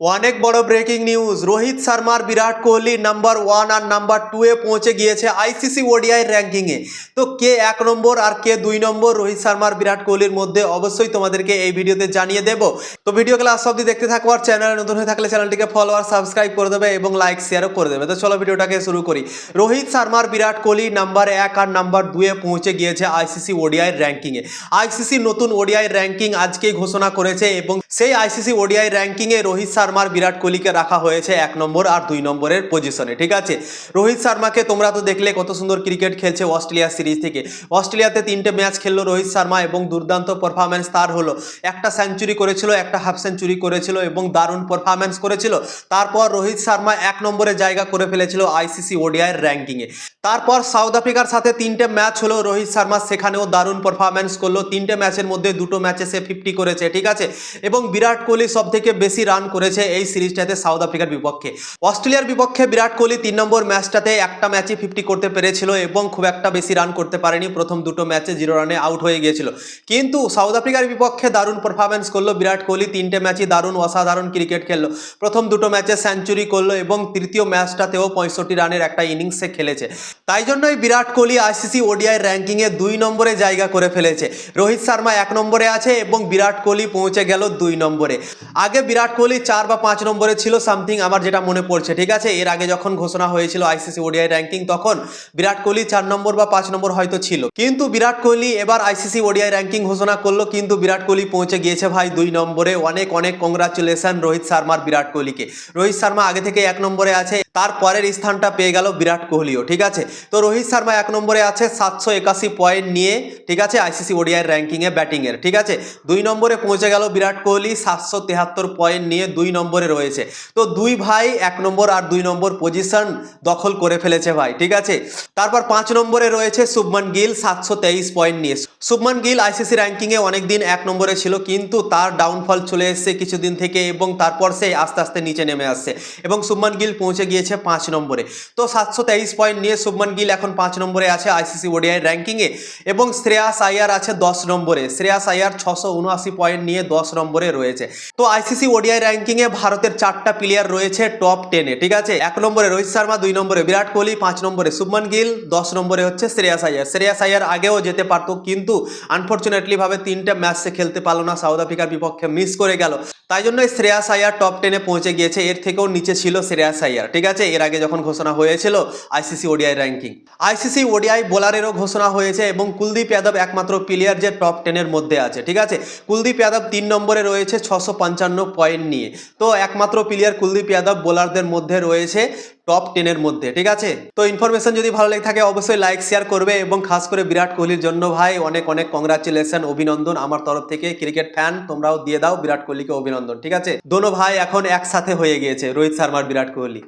অনেক বড় breaking news Rohit শর্মার বিরাট কোহলি নাম্বার ওয়ান আর নাম্বার টু এ পৌঁছে গিয়েছে আইসিসি ওডিআই র্যাঙ্কিংয়ে তো কে এক নম্বর আর কে দুই নম্বর? রোহিত শর্মার বিরাট কোহলির মধ্যে অবশ্যই তোমাদেরকে এই ভিডিওতে জানিয়ে দেব। তো ভিডিও ক্লাস অব্দি দেখতে থাকো আর চ্যানেলে নতুন হয়ে থাকলে চ্যানেলটিকে ফলো আর সাবস্ক্রাইব করে দেবে এবং লাইক শেয়ারও করে দেবে। তো চলো ভিডিওটাকে শুরু করি। রোহিত শর্মার বিরাট কোহলি নাম্বার এক আর নাম্বার দুয়ে পৌঁছে গিয়েছে আইসিসি ওডিআই র্যাঙ্কিংয়ে আইসিসি নতুন ওডিআই র্যাঙ্কিং আজকেই ঘোষণা করেছে এবং সেই আইসিসি ওডিআই র্যাঙ্কিংয়ে রোহিত শর্মার বিরাট কোহলিকে রাখা হয়েছে এক নম্বর আর দুই নম্বরের পজিশনে ঠিক আছে? রোহিত শর্মাকে তোমরা তো দেখলে কত সুন্দর ক্রিকেট খেলছে অস্ট্রেলিয়া সিরিজ থেকে। অস্ট্রেলিয়াতে তিনটে ম্যাচ খেললো রোহিত শর্মা এবং দুর্দান্ত পারফরমেন্স তার হলো। একটা সেঞ্চুরি করেছিল, একটা হাফ সেঞ্চুরি করেছিল এবং দারুণ পারফরমেন্স করেছিল। তারপর রোহিত শর্মা এক নম্বরে জায়গা করে ফেলেছিল আইসিসি ওডিআইয়ের র্যাঙ্কিংয়ে তারপর সাউথ আফ্রিকার সাথে তিনটে ম্যাচ হলো রোহিত শর্মা, সেখানেও দারুণ পারফরমেন্স করল। তিনটে ম্যাচের মধ্যে দুটো ম্যাচে সে ফিফটি করেছে, ঠিক আছে? এবং বিরাট কোহলি সব থেকে বেশি রান করেছে এই সিরিজটাতে সাউথ আফ্রিকার বিপক্ষে। অস্ট্রেলিয়ার বিপক্ষে বিরাট কোহলি তিন নম্বর ম্যাচটাতে একটা ম্যাচে ফিফটি করতে পেরেছিল এবং খুব একটা বেশি রান করতে পারেনি। প্রথম দুটো ম্যাচে জিরো রানে আউট হয়ে গিয়েছিল। কিন্তু সাউথ আফ্রিকার বিপক্ষে দারুণ পারফরমেন্স করল। বিরাট কোহলি তিনটে ম্যাচই দারুণ, অসাধারণ ক্রিকেট খেললো। প্রথম দুটো ম্যাচে সেঞ্চুরি করল এবং তৃতীয় ম্যাচটাতেও পঁয়ষট্টি রানের একটা ইনিংসে খেলেছে। তাই জন্যই বিরাট কোহলি আইসিসি ওডিআই র্যাঙ্কিংয়ে দুই নম্বরে জায়গা করে ফেলেছে। রোহিত শর্মা এক নম্বরে আছে এবং বিরাট কোহলি পৌঁছে গেল দুই নম্বরে। আগে বিরাট কোহলি চার বা পাঁচ নম্বরে ছিল সামথিং আমার যেটা মনে পড়ছে, ঠিক আছে? এর আগে যখন ঘোষণা হয়েছিল আইসিসি ওডিআই র্যাঙ্কিং তখন বিরাট কোহলি চার নম্বর বা পাঁচ নম্বর হয়তো ছিল। কিন্তু বিরাট কোহলি এবার আইসিসি ওডিআই র্যাঙ্কিং ঘোষণা করল, কিন্তু বিরাট কোহলি পৌঁছে গিয়েছে ভাই দুই নম্বরে। অনেক অনেক কংগ্রাচুলেশন রোহিত শর্মার বিরাট কোহলিকে। রোহিত শর্মা আগে থেকে এক নম্বরে আছে। তার পরের স্থানটা পেয়ে গেল বিরাট কোহলিও, ঠিক আছে? তো রোহিত শর্মা এক নম্বরে আছে, সাতশো একাশি পয়েন্ট নিয়ে, ঠিক আছে? আইসিসি ওডিআই র্যাঙ্কিংয়ে ব্যাটিংয়ের ঠিক আছে? দুই নম্বরে পৌঁছে গেল বিরাট কোহলি, সাতশো তেহাত্তর পয়েন্ট নিয়ে দুই নম্বরে রয়েছে। তো দুই ভাই এক নম্বর আর দুই নম্বর পজিশন দখল করে ফেলেছে ভাই, ঠিক আছে? তারপর পাঁচ নম্বরে রয়েছে শুভমান গিল, সাতশো তেইশ পয়েন্ট নিয়ে। শুভমান গিল আইসিসি র্যাঙ্কিংয়ে অনেকদিন এক নম্বরে ছিল, কিন্তু তার ডাউনফল চলে এসছে কিছুদিন থেকে এবং তারপর সে আস্তে আস্তে নিচে নেমে আসছে। এবং শুভমান গিল পৌঁছে গিয়েছে পাঁচ নম্বরে। তো সাতশো তেইশ পয়েন্ট নিয়ে শুভমান গিল এখন পাঁচ নম্বরে আছে আইসিসি ওডিআই র্যাঙ্কিংয়ে এবং শ্রেয়াস আয়ার আছে দশ নম্বরে। শ্রেয়াস আয়ার ছশো উনআশি পয়েন্ট নিয়ে দশ নম্বরে রয়েছে। তো আইসিসি ওডিআই র্যাঙ্কিংয়ে ভারতের চারটা প্লেয়ার রয়েছে টপ টেনে ঠিক আছে? এক নম্বরে রোহিত শর্মা, দুই নম্বরে বিরাট কোহলি, পাঁচ নম্বরে শুভমান গিল, দশ নম্বরে হচ্ছে শ্রেয়াস আয়ার। শ্রেয়াস আয়ার আগেও যেতে পারতো, কিন্তু আনফর্চুনেটলি ভাবে তিনটা ম্যাচ সে খেলতে পারল না সাউথ আফ্রিকার বিপক্ষে মিস করে গেল। তাই জন্য শ্রেয়াস আয়ার টপ টেনে পৌঁছে গিয়েছে, এর থেকেও নিচে ছিল শ্রেয়াস আয়ার, ঠিক আছে এর আগে যখন ঘোষণা হয়েছিল ICC ODI ranking ICC ODI বোলারেরও ঘোষণা হয়েছে এবং কুলদীপ যাদব একমাত্র প্লেয়ার যে টপ টেনের মধ্যে আছে, ঠিক আছে? কুলদীপ যাদব তিন নম্বরে রয়েছে ছশো পঞ্চান্ন পয়েন্ট নিয়ে। তো একমাত্র প্লেয়ার কুলদীপ যাদব বোলারদের মধ্যে রয়েছে টপ টেনের মধ্যে, ঠিক আছে? তো ইনফরমেশন যদি ভালো লেগে থাকে, অবশ্যই লাইক শেয়ার করবে এবং খাস করে বিরাট কোহলির জন্য ভাই অনেক অনেক কংগ্রাচুলেশন অভিনন্দন আমার তরফ থেকে। ক্রিকেট ফ্যান তোমরাও দিয়ে দাও বিরাট কোহলিকে অভিনন্দন, ঠিক আছে? দোনো ভাই এখন একসাথে হয়ে গিয়েছে, রোহিত শর্মার বিরাট কোহলি।